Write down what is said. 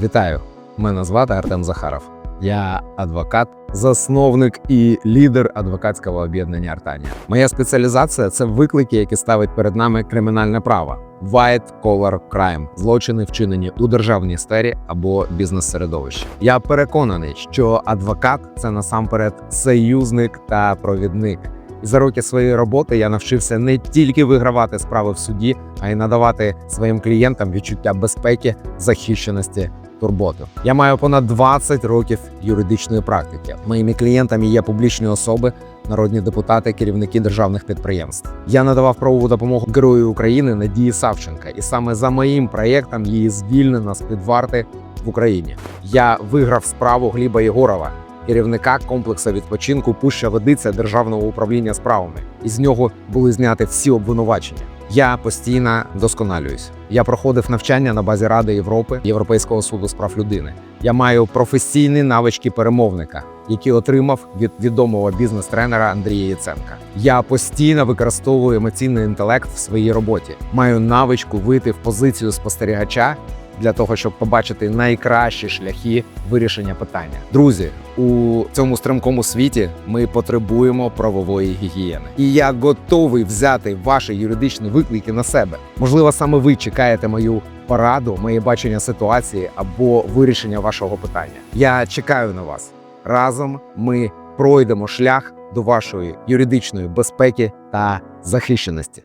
Вітаю! Мене звати Артем Захаров. Я адвокат, засновник і лідер адвокатського об'єднання Артанія. Моя спеціалізація це виклики, які ставить перед нами кримінальне право. White collar crime – злочини, вчинені у державній сфері або бізнес-середовищі. Я переконаний, що адвокат це насамперед союзник та провідник. За роки своєї роботи я навчився не тільки вигравати справи в суді, а й надавати своїм клієнтам відчуття безпеки, захищеності, турботи. Я маю понад 20 років юридичної практики. Моїми клієнтами є публічні особи, народні депутати, керівники державних підприємств. Я надавав правову допомогу герою України Надії Савченка, і саме за моїм проєктом її звільнено з під варти в Україні. Я виграв справу Гліба Єгорова, керівника комплексу відпочинку Пуща Ведиця Державного управління справами. Із нього були зняті всі обвинувачення. Я постійно досконалююсь. Я проходив навчання на базі Ради Європи Європейського суду з прав людини. Я маю професійні навички перемовника, які отримав від відомого бізнес-тренера Андрія Яценка. Я постійно використовую емоційний інтелект в своїй роботі. Маю навичку вийти в позицію спостерігача для того, щоб побачити найкращі шляхи вирішення питання. Друзі, у цьому стрімкому світі ми потребуємо правової гігієни, і я готовий взяти ваші юридичні виклики на себе. Можливо, саме ви чекаєте мою пораду, моє бачення ситуації або вирішення вашого питання. Я чекаю на вас. Разом ми пройдемо шлях до вашої юридичної безпеки та захищеності.